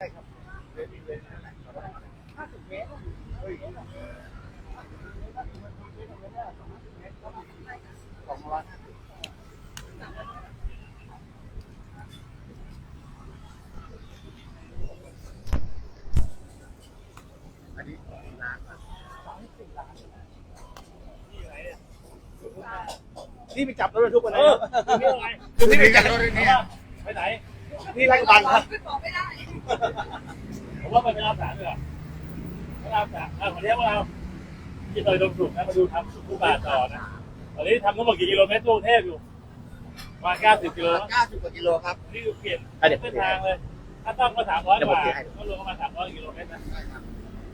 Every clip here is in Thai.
ห้าสิบเมตรเฮ้ยสองร้อยห้าสิบอันนี้ล้านสามสิบสี่ล้านนี่ไปจับรถบรรทุกมาเอแล้วอนี่อะไรคือที่ไปจับรถเนี่ยไปไหนนี่ไล่บังครับ ผมว่าไปไม่รับสารดีกว่าไม่รับสารอะวันนี้พวกเราที่ตอยดมสุกนะมาดูทำสุขุบาทต่อนะตอนนี้ทำทั้งหมดกี่กิโลเมตรทั่วกรุงเทพอยู่ประมาณ90กิโลนะเก้าสิบกว่ากิโลครับนี่คือเปลี่ยนอะเดี๋ยว เส้นทางเลย ถ้าต้องก็300กว่าก็รวมประมาณ300กิโลเมตรนะ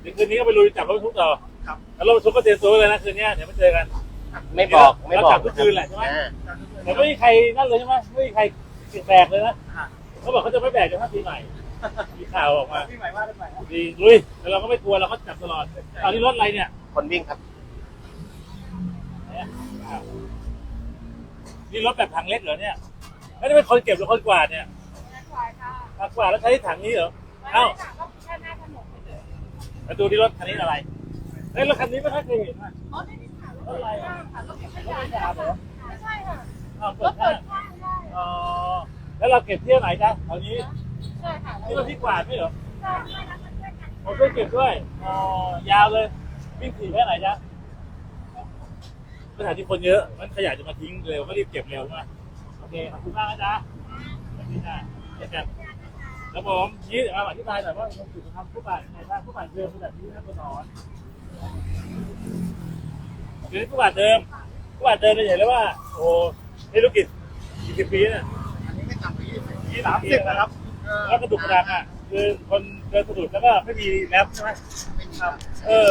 เดี๋ยวคืนนี้ก็ไปลุยจับรถบรรทุกต่อครับ แล้วรถบรรทุกก็เตรียมตัวไว้เลยนะคืนนี้เดี๋ยวมาเจอกัน ไม่บอกไม่บอกเราจับทุกคืนแหละใช่ไหม อ่าแต่ไม่มีใครนั่นเลยใช่ไหมไม่มีใครแบกเลยนะเขาบอกเขาจะไม่แบกจนถึงปีใหม่ มีข่าวออกมาพี่ใหม่ว่าได้ไหมดีลุยแต่เราก็ไม่กลัวเราก็จับตลอดตอนนี้รถอะไรเนี่ยคนวิ่งครับเนี่ยอ้าวนี่รถแบบถังเล็กเหรอเนี่ยไม่ได้เป็นคนเก็บหรือคนกวาดเนี่ยถังกวาดแล้วใช้ถังนี้เหรอเอ้ามาดูที่รถคันนี้อะไรเฮ้ยรถคันนี้ไม่ค่อยเคยเห็นนะรถอะไรอะรถไม่ใช่เหรออ้าวเปิดข้างอ๋อแล้วเราเก็บเที่ยวไหนจ๊ะแถวนี้ นี่เราที่กวาดไม่เหรอผมช่วยเก็บด้วยอ๋อยาวเลยวิ่งถี่แค่ไหนจ๊ะสถานที่คนเยอะ มันขยะจะมาทิ้งเร็วก็รีบเก็บเร็วใช่ไหมโอเคขอบคุณมากนะจ๊ะสวัสดีจ้ะเจอกันแล้วผมนี่เอาอธิบายหน่อยว่าเราจุดทำผู้บาดยังไงบ้างผู้บาดเดิมผู้บาดนี้นะตัวนอนคือผู้บาดเดิมผู้บาดเดิมเราเห็นแล้วว่า โอ้นี่ธุรกิจกี่สิบปีน่ะอันนี้ไม่ต่ำกว่ายี่สิบยี่สามสิบนะครับ แล้วกระดูกกระดานอะคือคนเดินสะดุดแล้วก็ไม่มีแรปใช่ไหมไม่มีครับเออ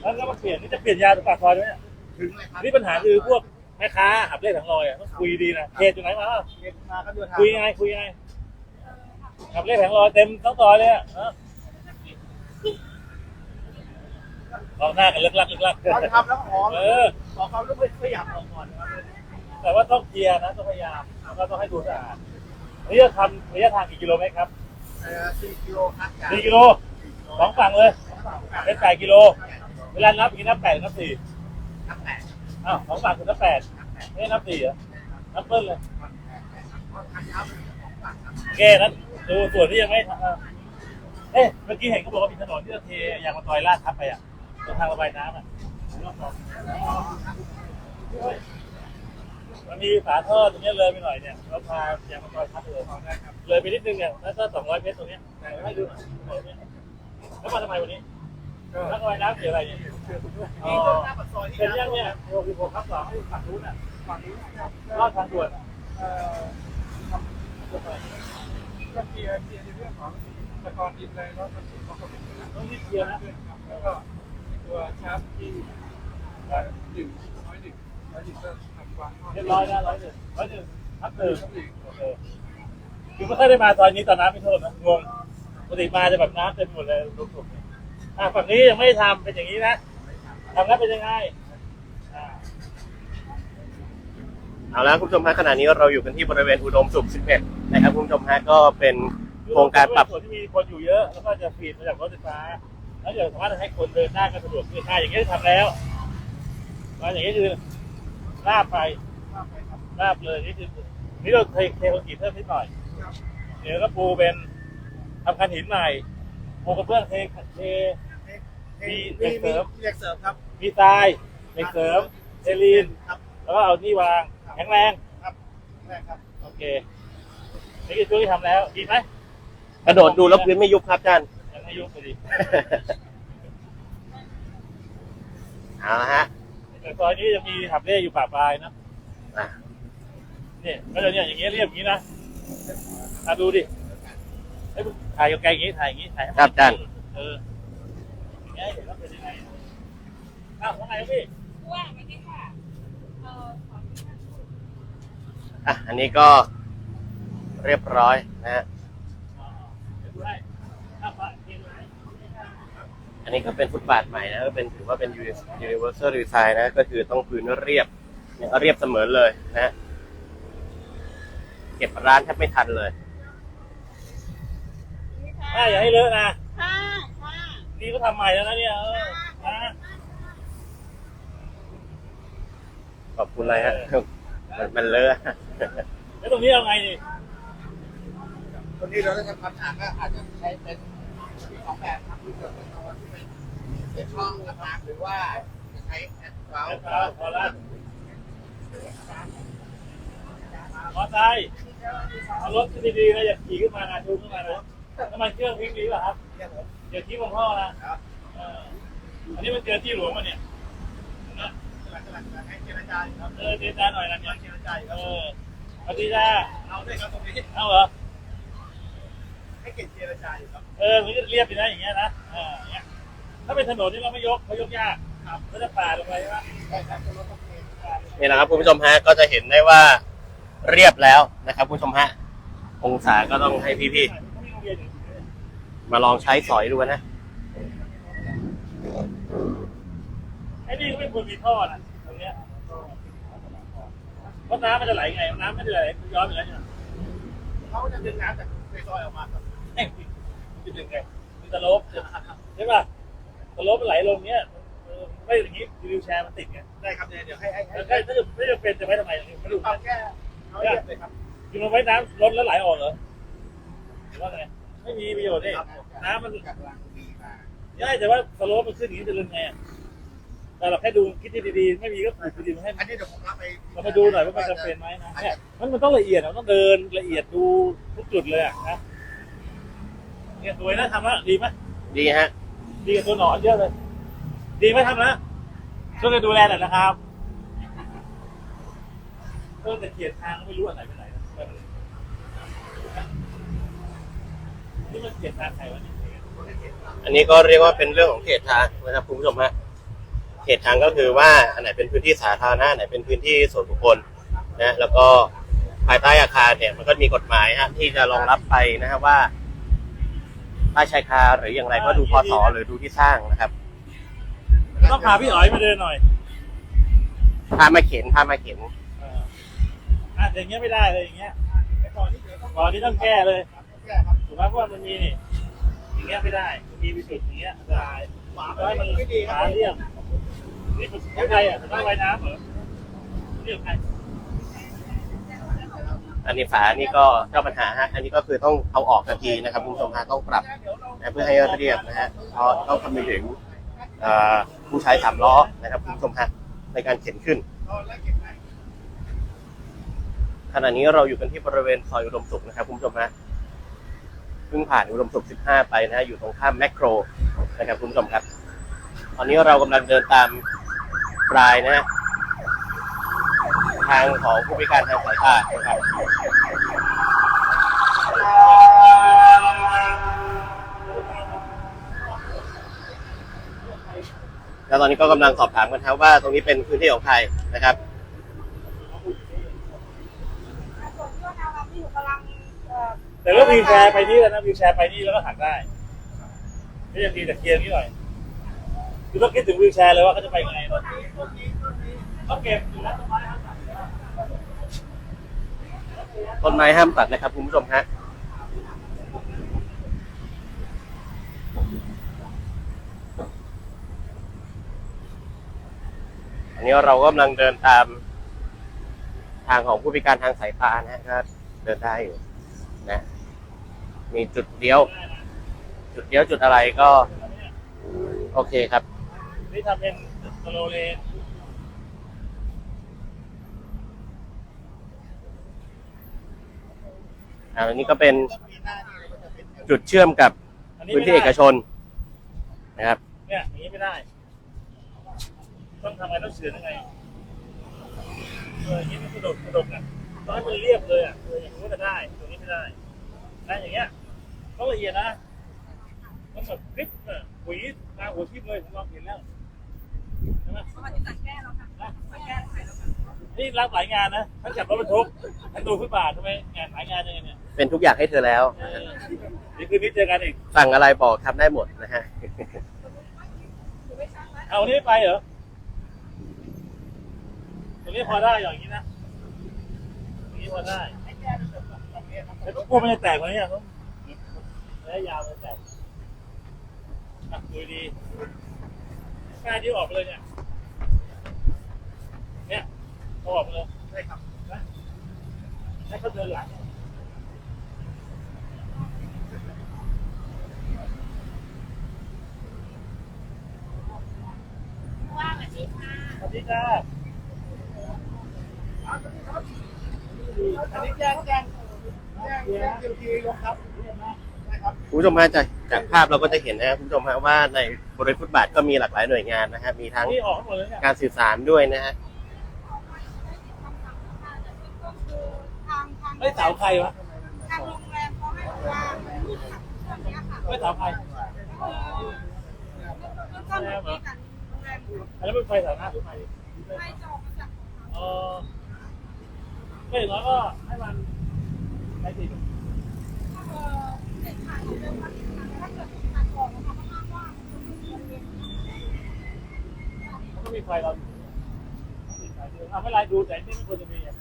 แล้วก็มาเปลี่ยนนี่จะเปลี่ยนยาตัวปากคอใช่ไหมเนี่ยถึงเลยครับนี่ปัญหาคือพวกแม่ค้าหับเลขถังลอยอะต้องคุยดีนะเขตอยู่ไหนมาเก็บมาก็เดินทางคุยยังไงคุยยังไงหับเลขถังลอยเต็มทั้งซอยเลยอะเออลองหน้ากันเลิกลักเลิกลักเราทำแล้วหอมเออขอความร่วมมือขยับออกก่อนครับแต่ว่าต้องเคลียร์นะต้องพยายามแล้วก็ต้องให้ดูสะอาด นี่จะทำระยะทางกี่กิโลเมตรครับเอ่อสี่กิโลครับจากสี่กิโลสองฝั่งเลยเป็นแปดกิโล เวลานับอย่างนี้นับแปดหรือนับสี่นับแปดอ้าวสองฝั่งคือนับแปดไม่ได้นับสี่เหรอนับเปิ้ลเลยทางเท้าเป็นของฝั่งครับโอเคนั้นดูส่วนที่ยังไม่ทำเอ่อเอ๊ะเมื่อกี้เห็นเขาบอกว่ามีถนนที่จะเทยางมะตอยลาดทับไปอะตรงทางระบายน้ำอะ มันมีฝาท่อตรงเนี้ยเลยไปหน่อยเนี่ยเราพายางมะตอยทับไปเลยเลยไปนิดนึงเนี่ยแล้วก็สองร้อยเมตรตรงเนี้ยให้ดูหน่อยแล้วมาทำไมวันนี้แล้วระบายน้ำเกี่ยวอะไรเนี่ยอ๋อเป็นยังเนี่ยโอ้โหครับสองฝั่งนู้นอะฝั่งนี้นะครับรอดทางด่วนอะเอ่อทำก็เคลียร์เคลียร์ในเรื่องของตะกอนดินเลยแล้วก็สูบเข้าไปต้องรีบเคลียร์นะแล้วก็ตัวชาร์จที่เอ่อหนึ่งร้อยหนึ่งร้อยหนึ่งก็ทำวางท่อ เรียบร้อยนะร้อยหนึ่งร้อยหนึ่งทับหนึ่งโอเคคือไม่ค่อยได้มาตอนนี้ตอนน้ำไม่ท่วมนะงงปกติมาจะแบบน้ำเต็มหมดเลยลุกๆเนี่ยอะฝั่งนี้ยังไม่ได้ทำเป็นอย่างนี้นะทำแล้วเป็นยังไงอ่าเอาละคุณผู้ชมฮะขณะนี้เราอยู่กันที่บริเวณอุดมสุข 11 นะครับคุณผู้ชมฮะก็เป็นโครงการปรับส่วนที่มีคนอยู่เยอะแล้วก็จะฟีดมาจากรถไฟฟ้า แล้วเดี๋ยวสามารถให้คนเดินได้ก็สะดวกคือค่าอย่างนี้ทำแล้วมาอย่างนี้คือ ลาบไปลาบเลยนี่คือนี่เราเทเทคอนกรีตเพิ่มนิดหน่อยเดี๋ยวก็ปูเป็นทำคันหินใหม่ปูกระเบื้องเทเทมีมีเหล็กเสริมมีเหล็กเสริมครับ มีทรายเหล็กเสริมเทลีนครับแล้วก็เอานี่วางแข็งแรงครับแรกครับโอเคนี่คือช่วงที่ทำแล้วดีไหมกระโดดดูแล้วพื้นไม่ยุบครับอาจารย์ยังไม่ยุบไปดีเอาละฮะ แต่ซอยนี้จะมีหับเล่อยู่ป่าปลายนะอะเนี่ยก็จะเนี่ยอย่างเงี้ยเรียบอย่างงี้นะอะดูดิไอ้ยมึงถ่ายไกลๆอย่างงี้ถ่ายอย่างงี้ถ่ายให้มันครับอาจารย์ เอออย่างเงี้ยเห็นว่าเป็นยังไงอ้าวว่าไงพี่ว่าไม่ได้ค่ะเอ่อขออนุญาตพูดอะอันนี้ก็เรียบร้อยนะฮะอ๋อเดี๋ยวดูให้อ้าวไปที่ดูให้ อันนี้ก็เป็นฟุตบาทใหม่นะก็เป็นถือว่าเป็น universal design นะก็คือต้องพื้นเรียบเนี่ยเรียบเสมอเลยนะฮะเก็บร้านแทบไม่ทันเลยนี่ค่ะป้าอย่าให้เลอะนะค่ะค่ะนี่ก็ทำใหม่แล้วนะเนี่ยเออนะขอบคุณอะไรฮะมันมันเลอะแล้วตรงนี้เอาไงนี่ตรงนี้เราได้ทำความสะอาดก็อาจจะใช้เป็นส องแบบครับคือเป็นตัวที่เป็นเป็นช่องนะครับหรือว่าใช้แอดเบลเอาพอละมอไซค์เอารถขึ้นดีๆนะอย่าขี่ขึ้นมานะชูขึ้นมานะน้ำมันเครื่องพลิกดีป่ะครับอย่าทิ้งบนท่อนะอออันนี้มันเจอที่หลวงมาเนี่ยนะให้เจรจาครับเออเจรจาหน่อยนะเนี่ยเจรจาเออสวัสดีจ้าเอาด้วยครับตรงนี้เอาเหรอ ให้เกียรติเจรจาอยู่ครับเออมันก็เรียบไปนะอย่างเงี้ยนะเอออย่างเงี้ยถ้าเป็นถนนนี่เราไม่ยกเขายกยากครับก็จะป่าดลงไปใช่ไหมใช่ครับตรงรถตรงนี้นี่นะครับคุณผู้ชมฮะก็จะเห็นได้ว่าเรียบแล้วนะครับคุณผู้ชมฮะองศาก็ต้องให้พี่เขามีโรงเรียนอยู่ๆมาลองใช้สอยดูนะ ไอ้นี่ก็ไม่ควรมีท่อนะตรงเนี้ยเพราะน้ำมันจะไหลไงน้ำไม่ได้ไหลย้อนไปแล้วเนี่ยเขาจะดึงน้ำจากในซอยออกมาครับ เอ้ยมันจะดึงไงมันจะลบใช่ป่ะตะลบมันไหลลงเนี้ยเออไม่อย่างนี้วิวแชร์มันติดไงได้ครับเดี๋ยวให้ให้ให้แล้วก็ถ้าจะไม่จำเป็นจะไว้ทำไมไม่รู้ปรับแค่เขาเรียบเลยครับ คือมันไว้น้ำลดแล้วไหลออกเหรอหรือว่าไงไม่มีประโยชน์นี่น้ำมันกำลังดีมาใช่แต่ว่าสโลปมันขึ้นอย่างนี้จะเรื่องไงอะแต่เราแค่ดูคิดดีๆไม่มีก็ปลูกดีๆมาให้อันนี้เดี๋ยวผมรับไปเรามาดูหน่อยว่ามันจำเป็นไหมนะเนี่ยมันมันต้องละเอียดอะมันต้องเดินละเอียดดูทุกจุดเลยอะนะ เนี่ยสวยนะทำแล้วดีไหมดีฮะ ดีกับตัวหนอนเยอะเลย ดีไหมทำนะช่วยกันดูแลหน่อยนะครับเพิ่มแต่เขียนทางไม่รู้อันไหนเป็นไหนนะนี่มันเขียนทางใครวะเนี่ยอันนี้ก็เรียกว่าเป็นเรื่องของเขตทางนะครับคุณผู้ชมฮะเขตทางก็คือว่าอันไหนเป็นพื้นที่สาธารณะอันไหนเป็นพื้นที่ส่วนบุคคลนะแล้วก็ภายใต้อาคารเนี่ยมันก็มีกฎหมายฮะที่จะรองรับไปนะฮะว่า ใต้ชายคาหรืออย่างไรก็ดูพศหรือดูที่สร้างนะครับต้องพาพี่อ๋อยมาเดินหน่อยพามาเข็นพามาเข็นเอออะอย่างเงี้ยไม่ได้เลยอย่างเงี้ยก่อนที่เดี๋ยวต้องก่อนนี้ต้องแก้เลยแก้ครับถูกไหมเพราะว่ามันมีนี่อย่างเงี้ยไม่ได้มันมีวิสุทธิ์อย่างเงี้ยอันตรายขวาเพราะว่ามันไม่ดีครัขาบเรียบนี่มันของใครอะต้องไว้น้ำเหรอเรียกใคร อันนี้ฝานี่ก็เจ้าปัญหาฮะอันนี้ก็คือต้องเอาออกทันทีนะครับคุณผู้ชมฮะต้องปรับนะเพื่อให้เรียบนะฮะเพราะต้องคำนึงถึงผู้ใช้สามล้อนะครับคุณผู้ชมฮะในการเข็นขึ้นขณะนี้เราอยู่กันที่บริเวณซอยอุดมสุขนะครับคุณผู้ชมฮะเพิ่งผ่านอุดมสุข 15 ไปนะฮะอยู่ตรงข้ามแมคโครนะครับคุณผู้ชมครับ ตอนนี้เรากำลังเดินตามปลายนะฮะ ทางของผู้พิการทางสายตานะครับแล้วตอนนี้ก็กำลังสอบถามกันครับว่าตรงนี้เป็นพื้นที่ของใครนะครับส่วนตัวเราที่อยู่กำลังเอ่อแต่ก็วีลแชร์ไปนี่แล้วนะวีลแชร์ไปนี่แล้วก็หักได้ไม่ยังดีแต่เคลียร์นี่หน่อยคือต้องคิดถึงวีลแชร์เลยว่าเขาจะไปยังไงต้องเก็บอยู่แล้วต้นไม้ครับ ต้นไม้ห้ามตัดนะครับคุณผู้ชมฮะอันนี้เรากำลังเดินตามทางของผู้พิการทางสายตานะฮะก็เดินได้อยู่นะ มีจุดเลี้ยว จุดเลี้ยวจุดอะไรก็ โอเคครับ นี่ทำเป็นสโลเลน อ่าอันนี้ก็เป็นมีหน้านี่ก็จะเป็นจุดเชื่อมกับอันนี้พื้นไม่ที่ได้เอกชนนะครับ เนี่ยอย่างนี้ไม่ได้ ต้องทำไงต้องเฉือนยังไงเอออย่างนี้มันกระดกกระดกอะต้องให้มันเรียบเลยอะเอออย่างนี้ก็จะได้ตรงนี้ไม่ได้นะอย่างเงี้ยต้องละเอียดนะต้องแบบคลิปอะหวีตาหัวทิ่มเลยผมลองเห็นแล้วใช่ไหมเขามาที่จัดแก้แล้วค่ะจัดแก้ตรงไหนแล้วค่ะนี่รับหลายงานนะ ทั้งจับรถบรรทุกทั้งดูฟุตบาทใช่ไหมงานหลายงานยังไงเนี่ย เป็นทุกอย่างให้เธอแล้วเออนี่คืนนี้เจอกันอีก สั่งอะไรบอกทำได้หมดนะฮะคือไม่ช่างแล้วเอาวันนี้ไม่ไปเหรอตรงนี้พอได้อย่างนี้นะตรงนี้พอได้ให้แก้เป็นแบบแบบนี้ครับแต่ก็กลัวมันจะแตกกว่านี้อะต้องเอระยะยาวเลยแต่อะดูดีกล้าที่ออกไปเลยเนี่ย เนี่ยเอาออกไปเลยใช่ครับนะให้เขาเดินหลัง ว่าสวัสดีค่ะ สวัสดีจ้าอันนี้แจ้งแจ้งแจ้งแจ้งเตรียมทีลงครับใช่ครับคุณผู้ชมฮะจากจากภาพเราก็จะเห็นนะครับคุณผู้ชมฮะว่าในบริเวณฟุตบาทก็มีหลากหลายหน่วยงานนะฮะมีทั้งนี่ออกทั้งหมดเลยเนี่ยการสื่อสารด้วยนะฮะทางทางไม่เสาใครวะทางโรงแรมเขาให้บอกว่าผู้ขับเครื่องเนี้ยค่ะไม่เสาใครคือก็มีกันโรงแรม อันนั้นเป็นไฟสาธารณะหรือไฟไม่จองมาจากเออไม่อย่างน้อยก็ให้มันใช้สิทธิ์เอ่อเด็กขาดของเรื่องว่าถ้าเกิดขาดของเขาก็ห้ามว่ามันก็มีไฟเราอยู่มีไฟเดียวอะไม่เป็นไรดูแต่นี่ไม่ควรจะมีอะ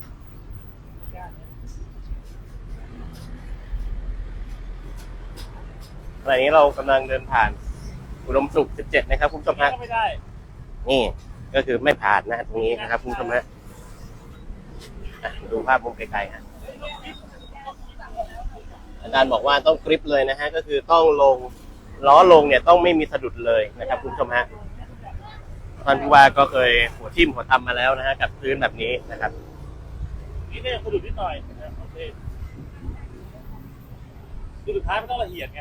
กล้าเนี่ยขณะนี้เรากำลังเดินผ่านอุดมสุข 17 นะครับ คุณผู้ชมฮะก็ไม่ได้ นี่ก็คือไม่ผ่านนะตรงนี้นะครับคุณผู้ชมฮะดูภาพมุมไกลๆฮะอาจารย์บอกว่าต้องกริปเลยนะฮะก็คือต้องลงล้อลงเนี่ยต้องไม่มีสะดุดเลยนะครับคุณผู้ชมฮะท่านผู้ว่าก็เคยหัวทิ่มหัวทำมาแล้วนะฮะกับพื้นแบบนี้นะครับนี่เนี่ยสะดุดนิดหน่อยนะโอเคคือสุดท้ายมันต้องละเอียดไง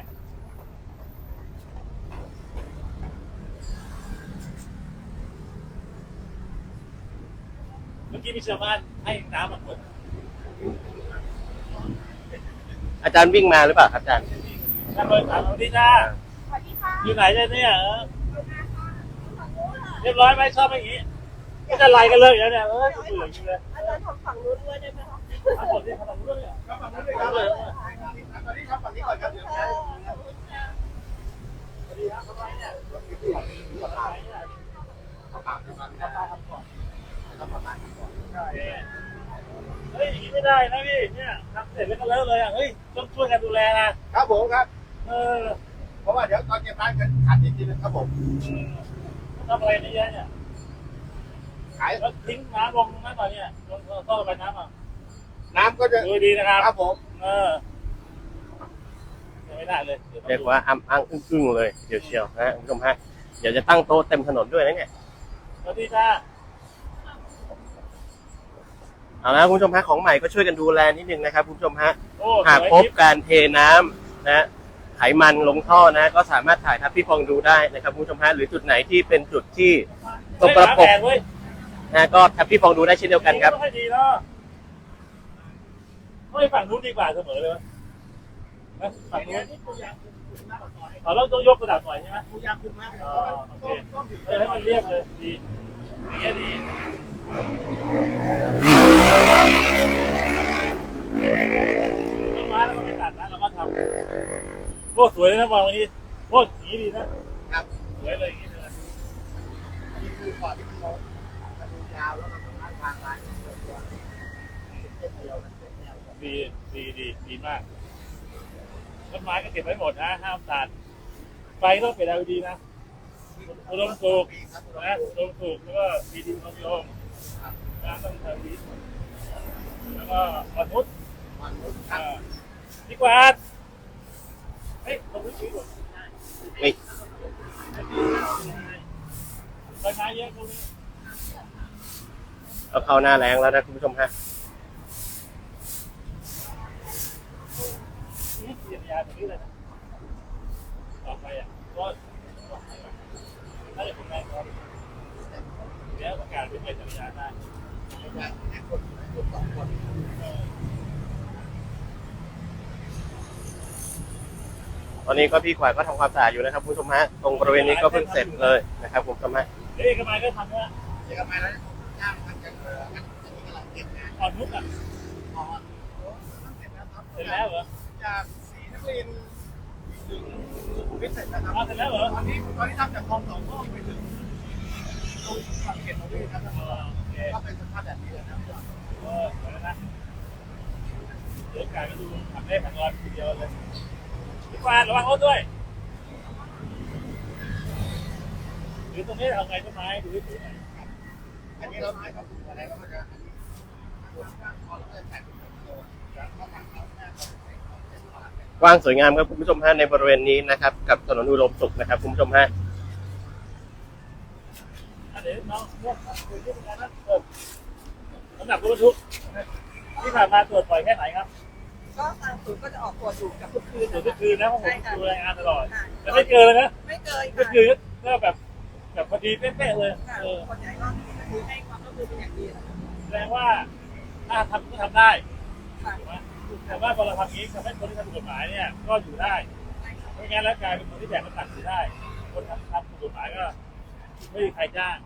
เมื่อกี้มีชาวบ้านให้น้ำมาขวดอาจารย์วิ่งมาหรือเปล่าครับอาจารย์ท่านเลยถามสวัสดีจ้าสวัสดีค่ะอยู่ไหนเนี่ยเนี่ยเออเรียบร้อยไหมชอบไหมอย่างนี้ก็จะไล่กันเลยอย่างเนี้ยเออเบื่อจริงเลยอาจารย์ทำฝั่งนู้นด้วยได้ไหมคะทั้งหมดที่ทำเรื่องเนี่ยครับฝั่งนี้เลยครับตอนนี้ครับฝั่งนี้ก่อนครับเดี๋ยวใช้ประกาศประมาณนี้ครับประมาณนี้ก่อนใช่ เฮ้ยอย่างนี้ไม่ได้นะพี่เนี่ยทำเสร็จแล้วก็เลิกเลยอะเฮ้ยต้องช่วยกันดูแลนะครับผมครับ เออเพราะว่าเดี๋ยวตอนเก็บร้านกันขาดอีกทีนึงครับผม ทำอะไรนี่เยอะเนี่ยขายแล้วทิ้งน้ำลงนั่นก่อนเนี่ยลงท่อระบายน้ำอะน้ำก็จะดูดีนะครับ ครับผม เออไม่ได้เลยเรียกว่าอ้ำอ้างอึ้งๆเลยเดี๋ยวเชียวนะฮะคุณผู้ชมฮะเดี๋ยวจะตั้งโต๊ะเต็มถนนด้วยนะเนี่ย สวัสดีจ้า เอาละคุณผู้ชมฮะของใหม่ก็ช่วยกันดูแลนิดนึงนะครับคุณผู้ชมฮะโอ้หากสวยพบการเทน้ำนะไขมันลงท่อนะ ก็สามารถถ่ายทับพี่ฟองดูได้นะครับคุณผู้ชมฮะหรือจุดไหนที่เป็นจุดที่ตกกระปรกเฮ้ยหาแผนเว้ยนะก็ทับพี่ฟองดูได้เช่นเดียวกันครับไม่ค่อยดีเนาะไม่ฝั่งนู้นดีกว่าเสมอเลยวะนะฝั่งนู้นเราต้องยกระดับหน่อยใช่ไหมผู้ยามคุณมากอ๋อโอเคเออให้มันเรียบเลยดีอย่างเงี้ยดี ต้นไม้แล้วก็ไม่ตัดนะเราก็ทำโคตรสวยเลยนะวางวันนี้โคตรสีดีนะ ครับสวยเลยอย่างนี้เลยนี่คือก่อนที่เขาจะดูยาวแล้วมันต้องทางลายเดียวเดียวนะเดียวดี ดีดีดีมากต้นไม้ก็เก็บไว้หมดนะห้ามตัดไฟต้องเป็น LED นะอุดมสุขครับนะอุดมสุขแล้วก็มีดินลมลมน้ำต้องทำดี แล้วก็มนุษย์มันคอ่ารับดีกว่าเฮ้ยตรงนี้ชี้ก่อนไม่ใบไม้เยอะตรงนี้เอาเข้าหน้าแรงแล้วนะคุณผู้ชมฮะนี่เสียยาตรงนี้เลยนะต่อไปอะก็น่าจะเป็นแรงครับเดี๋ยวประกาศเป็นจักรยานได้ ตอนนี้ก็พี่ขวายก็ทำความสะอาดอยู่นะครับคุณผู้ชมฮะตรงบริเวณนี้ก็เพิ่งเสร็จเลยนะครับคุณผู้ชมฮะเฮ้ยกระไมก็ทำว่าเดี๋ยวมาแล้วย่างมันจะมันจะมีกำลังเก็บงานอ่อนนุชอะอ๋อเสร็จแล้วครับเสร็จแล้วเหรอจากสีนักเรียนถึงวิทย์เสร็จแล้วครับอ๋อเสร็จแล้วเหรอตอนนี้ตอนนี้ทำจากคลองสองห้องไปถึงตรงฝั่งเขตของพี่ครับเออโอเคก็เป็นสภาพแบบนี้เลยนะเออ สวยแล้วนะเดี๋ยวการก็ดูทำได้แข่งรอนทีเดียวเลยพี่ฟานระวังรถด้วยหรือตรงนี้เอาไงต้นไม้ดูที่ถือหน่อยอันนี้เราถ่ายกับอะไรแล้วก็จะอันนี้พอเราจะแตกเป็นตัวแล้วก็ทางเขาหน้าเขากว้างสวยงามครับคุณผู้ชมฮะในบริเวณนี้นะครับ กับถนนอุดมสุขนะครับคุณผู้ชมฮะอันนี้น้องเลือกคุยที่เป็นการนัดตรวจน้ำ หนักรถบรรทุกที่ผ่านมาตรวจบ่อยแค่ไหนครับก็ทางศูนย์ก็จะออกตรวจอยู่กับทุกคืนตรวจนะทุกคะคืนนะเพราะผมใช่ค่ะดูรายงานตลอดค่ะแต่ไม่เกินเลยนะไม่เกินก็ค่ะคือก็แบบแบบพอดีเป๊ะๆเลยค่ะเออคนใหญ่ก็คือให้ความร่วมมือเป็นอย่างดีนะคะแสดงว่าถ้าทำก็ทำได้ค่ะถูกไหมแต่ว่าพอเราทำอย่างนี้ทำให้คนที่ทำถูกกฎหมายเนี่ยก็อยู่ได้ใช่ค่ะไม่งั้นแล้วกลายเป็นคนที่แบกน้ำหนักอยู่ได้ คนทำทำถูกกฎหมายก็ไม่มีใครจ้าง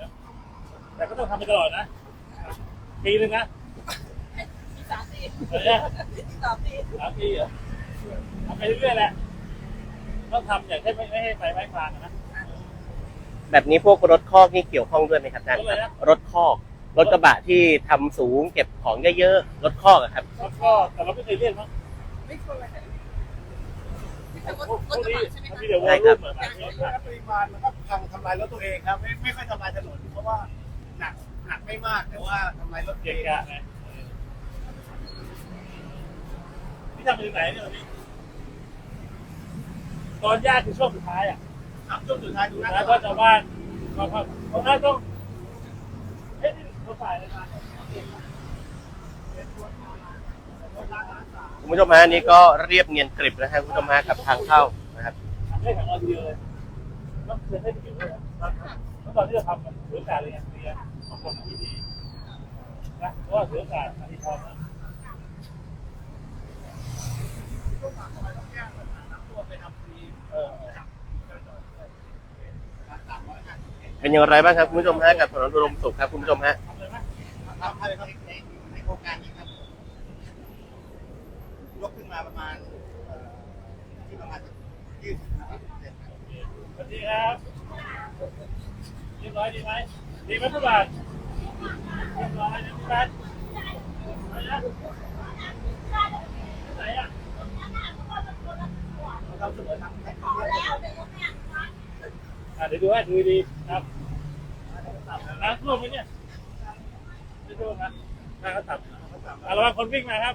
นะแต่ก็ต้องทำไปตลอดนะ ปีนึงนะมีสามปีอะไรเนี่ยสามปีสามปีเหรอทำไปเรื่อยๆแหละต้องทำอย่างที่ไม่ไม่ให้ไฟไหม้ฟางอะนะ แบบนี้พวกรถคอกนี่เกี่ยวข้องด้วยไหมครับอาจารย์ครับรถคอกรถกระบะที่ทำสูงเก็บของเยอะๆรถคอกอะครับแล้วก็แต่เราไม่เคยเรียกมั้งไม่เคยเลยไม่เคยพรถวกรถกระนี้บะใช่ไหมมันคะมีแต่วอลลุ่มเหมือนกันปริมาณมันก็พังทำลายรถตัวเองครับไม่ไม่ค่อยทำลายถนนเพราะว่า หนักหนักไม่มากแต่ว่าทำลายรถเก่งเองกะไงที่ทำไปถึงไหนเนี่ยวันนี้ตอนยากคือช่วงสุดท้ายอะ ครับช่วงสุดท้ายดูนะแล้วก็ชาวบ้านเขาเขาเขาน่าต้องเฮ้ยนี่เขาฝ่ายอะไรมาคุณผู้ชมฮะอันนี้ก็เรียบเนียนกริบนะฮะคุณผู้ชมฮะกับทางเข้านะครับได้ถังออนเดียวเลยต้องเคยให้เก็บด้วยเมื่อตอนที่เราทำมันถือโอกาสเลยไงเรียนบาง คนที่ดีนะเพราะว่าถือโอกาสที่ทองนะเป็นอย่างไรบ้างครับคุณผู้ชมฮะกับถนนอุดมสุขครับคุณผู้ชมฮะให้ครับในโครงการนี้ครับยกขึ้นมาประมาณที่ประมาณยี่สิบนะครับเสร็จครับสวัสดีครับเรียบร้อยดีไหมดีไหมผู้บาท เรียบร้อยนะผู้บาทอะไรนะไหนอะเราเสนอทางให้อะเดี๋ยวดูให้ดูดีครับน้ำท่วมไหมเนี่ยไม่ท่วมนะน้ำก็ต่ำอะระวังคนวิ่งมาครับ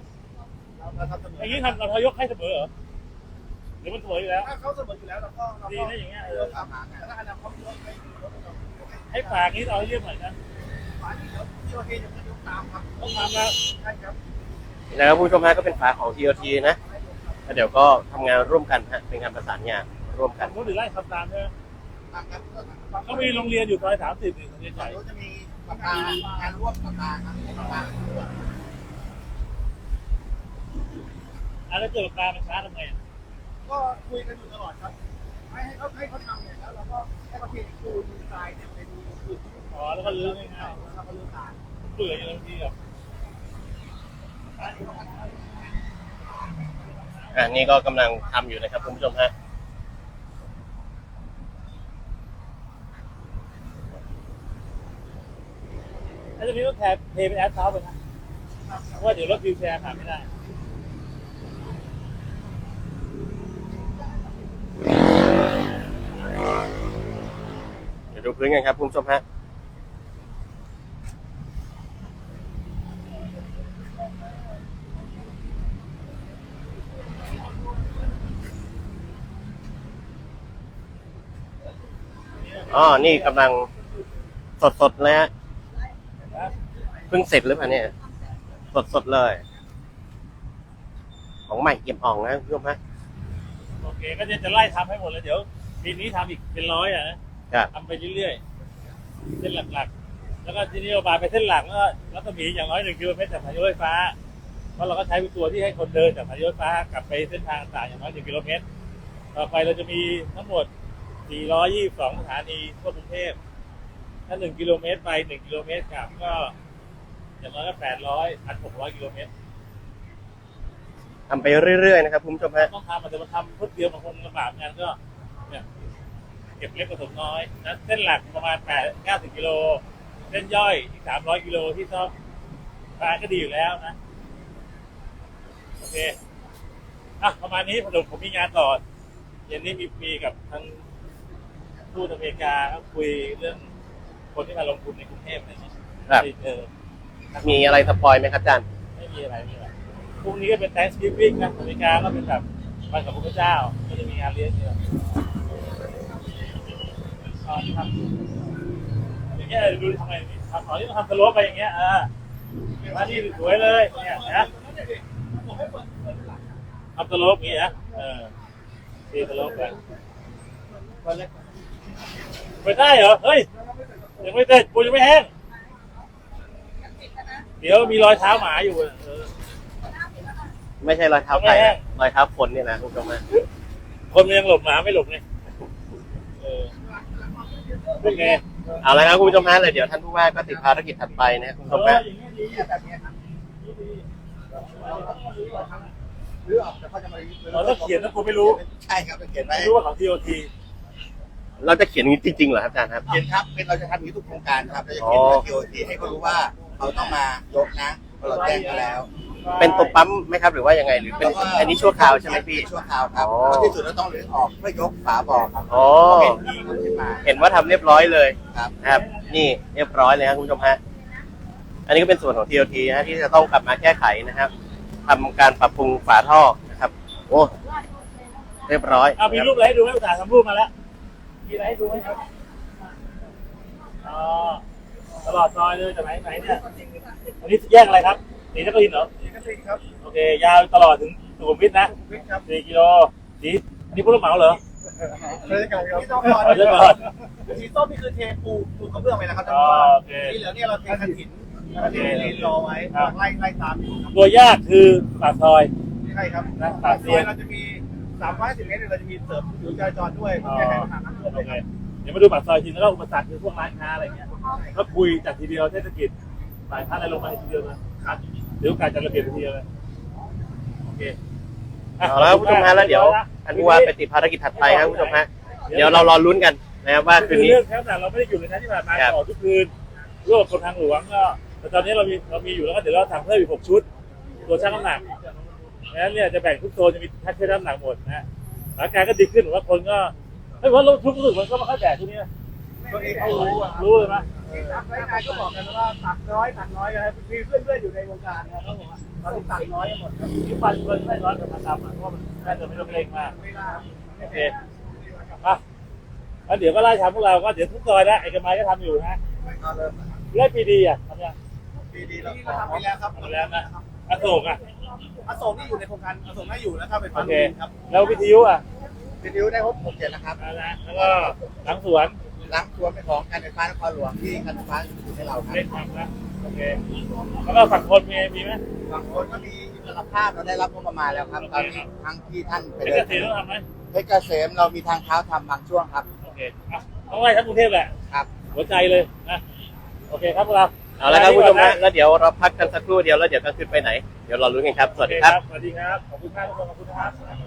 เราทำเสมออย่างนี้ทำเราทยกให้เสมอเหรอหรือมันเสมออยู่แล้วถ้าเขาเสมออยู่แล้วเราก็เราดีก็นะอย่างเงี้ยเอเริ่อมตามหากันถ้าอนาคตยกไม่ยกเราให้ฝากนี้เอาให้เรียบหน่อยนะ ฝาที่เดี๋ยวที่โอเคจะยกตามครับต้องทำแล้วใช่ครับนะครับคุณผู้ชมฮะก็เป็นฝาของ TOT นะแล้วเดี๋ยวก็ทำงานร่วมกันฮะเป็นการประสานงานร่วมกันทำนู้นหรือไล่ทำตามใช่ไหมตามครับเขามีโรงเรียนอยู่ซอยสามสิบหนึ่งโรงเรียนใหฝั่ญ่งนู้นจะมีปากการงานร่วมปากกาครับปากกาอะแล้วเกิดการมันช้าทำไงก็คุยกันอยู่ตลอดครับให้ให้เขาให้เขาทำเนี่ยแล้วเราก็ให้เขาเทคูณทรายเนี่ยเป็นคื อที่อ๋อแล้วก็ลื้อง่ายแล้วก็ลื้อตามๆเบื่ออย่างบางทีแบบอ่านี่ก็กำลังทำอยู่นะครับคุณผู้ชมฮะถ้าจะมีรถแทนเทเป็นแอสเท้าไปนะเพราะว่าเดี๋ยวรถวิวแชร์ผ่านไม่ได้เดี๋ยวดูพื้นกันครับคุณผู้ชมฮะ อ๋อ นี่กำลังสดๆเลยฮะเพิ่งเสร็จหรือเปล่าเนี่ย สดๆเลย ของใหม่เก็บอ่องนะคุณผู้ชมฮะโอเค ก็จะจะไล่ทำให้หมดเลยเดี๋ยวปีนี้ทำอีกเป็นร้อยอะนะครับทำไปเรื่อยๆเส้นหลักๆ แล้วก็ทีนี้เราบายไปเส้นหลักแล้วก็รัศมีอย่างน้อยหนึ่งกิโลเมตรจากสายรถไฟฟ้าเพราะเราก็ใช้เป็นตัวที่ให้คนเดินจากสายรถไฟฟ้ากลับไปเส้นทางต่างอย่างน้อยหนึ่งกิโลเมตร ต่อไปเราจะมีทั้งหมด 422 สถานีทั่วกรุงเทพ ถ้า 1 กิโลเมตรไป 1 กิโลเมตรกลับก็อย่างน้อยก็ 800 1,600 กิโลเมตร ทำไปเรื่อยๆนะครับคุณผู้ชมฮะต้องทำมันจะมาทำพุทเดียวบางคนลำบากงานก็เนี่ยเก็บเล็กผสมน้อยนะเส้นหลักประมาณ 8 90 กิโล เส้นย่อยอีก 300 กิโลที่ซ่อมราก็ดีอยู่แล้วนะ โอเคอะประมาณนี้ผมผมมีงานต่อเย็นนี้มีมีกับทาง ทูตอเมริกาก็คุยเรื่องคนที่มาลงทุนในกรุงเทพอะไรเงี้ยครับ เออมีอะไรสปอยไหมครับอาจารย์ ไม่มีอะไรไม่มีอะไรพรุ่งนี้ก็เป็น Thanksgiving นะอเมริกาก็เป็นแบบวันกับพระเจ้าก็จะมีงานเลี้ยงเนี่ยตอนทำอย่างเงี้ยดูทำไงนี่ทำตอนนี้ต้องทำสโลปไปอย่างเงี้ยเออมาที่สวยเลยเนี่ยนะทำสโลปอย่างเงี้ยนะเออทีสโลปไป ไปได้เหรอ เฮ้ย ยังไม่ได้ปูยังไม่แห้ง เดี๋ยวมีรอยเท้าหมาอยู่อะเออ ไม่ใช่รอยเท้าใครนะรอยเท้าคนเนี่ยนะคุณผู้ชมฮะคนมันยังหลบหมาไม่หลบไงเออเป็นไงเอาละครับคุณผู้ชมฮะเลยเดี๋ยวท่านผู้ว่าก็ติดภารกิจถัดไปนะครับคุณผู้ชมเออฮะอย่างเงี้ยดีเนี่ยแบบเนี้ยครับหรือออกแต่เขาจะมาเราต้องเขียนนะกูไม่รู้ ใช่ครับเขียนไว้ ไม่รู้ว่าของ TOT เราจะเขียนอย่างนี้จริงๆเหรอครับอาจารย์ครับ เขียนครับเป็นเราจะทำอย่างนี้ทุกโครงการครับเราจะเขียนไว้ทีโอทีให้เขารู้ว่าเขาต้องมายกนะเพราะเราแจ้งเขาแล้วเป็นตัวปั๊มไหมครับหรือว่ายังไงหรือเป็นอันนี้ชั่วคราวใช่ไหมพี่ชั่วคราวครับอ๋อเพราะที่สุดเราต้องรื้อออกเพื่อยกฝาบ่อครับอ๋อเป็นทีมันขึ้นมาเห็นว่าทำเรียบร้อยเลยครับนะครับ นี่เรียบร้อยเลยครับคุณผู้ชมฮะอันนี้ก็เป็นส่วนของ TOT นะที่จะต้องกลับมาแก้ไขนะครับทำการปรับปรุงฝาท่อนะครับ โอ้เรียบร้อยเอามีรูปอะไรให้ดูไหมอุตส่าห์ทำรูปมาแล้ว มีอะไรให้ดูไหมครับอ๋อตลอดซอยเลยจากไหนไหนเนี่ยอันนี้แยกอะไรครับสีนครินทร์เหรอนี่ก็จริงครับโอเคยาวตลอดถึงสุขุมวิทนะวิทครับสี่กิโลสีอันนี้ผู้รับเหมาเหรอบรรยากาศครับที่ต้องเอาเรื่องก่อนสีส้มนี่คือเทปูปูกระเบื้องไปนะครับอ๋อโอเคสีเหลืองเนี่ยเราเทกระถินแล้วก็เทลีนรอไว้ครับ ไล่ไล่ตามอยู่ครับตัวยากคือปากซอย ใช่ครับนะปาปากกเซีซอยยน เราจะมี 350เมตรเราจะมีเสริมผิวจราจรด้วยอ๋อแก้ไขปัญหาน้ำท่วมโอด้วยเคครับเดี๋ยวมาดูปากซอยทีแล้วก็อุปสรรคคือพวกร้านค้าอะไรเงี้ยก็คุยจากทีเดียวเทศกิจสายพันธุ์อะไรลงมาทีเดียวเลยครับเดี๋ยวการจัดระเบียบทีเดียวเลยโอเคเอาละครับคุณผู้ชมฮะแล้วเดี๋ยวท่านผู้ว่าไปติดภารกิจถัดไปครับคุณผู้ชมฮะเดี๋ยวเรารอลุ้นกันนะครับว่าคืคืนอนี้ เรื่องแค่นั้นเราไม่ได้อยู่ในนั้นที่ผ่านมาครับ ต่อทุกคืนร่วมกับกรมทางหลวงก็แต่ตอนนี้เรามีเรามีอยู่แล้วก็เดี๋ยวเราทำเพิ่มอีกหกชุด ตัวชั่งน้ำหนัก นั้นเนี่ยจะแบ่งทุกโซนจะมีทักเชื่อน้ำหนักหมดนะสถานการณ์ก็ดีขึ้นผมว่าคนก็ไม่ว่าทุกรู้สึกมันก็มาเข้าแดดทุกนี้นะตัวเองเขารู้อะรู้เลยไหมตักน้อยก็บอกกันว่าตักน้อยตักน้อยนะครับมีเพื่อนๆอยู่ในวงการนะครับเขาบอกว่าเราต้องตักน้อยกันหมดครับที่ฟันคนไม่ร้อนกับมาตามอะเพราะว่ามันน่าจะไม่ต้องเร่งมากไม่น่าโอเคอะแล้วเดี๋ยวก็ไล่ทำพวกเราก็เดี๋ยวทุกซอยนะเอกมัยก็ทำอยู่นะเอาเลยไล่ปีดีอะทำยังดีดีเราทำไปแล้วครับทำแล้วนะอโศกอะ อโศกนี่อยู่ในโครงการอโศกไม่อยู่แล้วครับเป็นโอพันเคธุ์ครับแล้ววิทยุอะวิดีโอได้ครบหกเจ็ดแล้วครับเอาละแล้วก็หลังสวนล้างตัวเป็นของการไฟฟ้านครหลวงที่การไฟฟ้าอยู่ให้เราครับเล่นทำนะโอเค แล้วก็ฝั่งคนมีมีไหมบางคนก็มีอิสรภาพเราได้รับงบประมาณแล้วครับตอนนี้ทั้งที่ท่านไปเป็นเดิเกษตรต้องทำไหมเพชรเกษมเรามีทางเท้าทำบางช่วงครับโอเคอะต้องไล่ทั้งกรุงเทพแหละ ครับ หัวใจเลยนะ โอเคครับพวกเรา เอาละครับคุณผู้ชมฮะแล้วเดี๋ยวเราพักกันสักครู่เดียวแล้วเดี๋ยวกลางคืนไปไหน เดี๋ยวรอลุ้นกันครับ สวัสดีครับ สวัสดีครับ ขอบคุณมากทุกคนขอบคุณนะครับ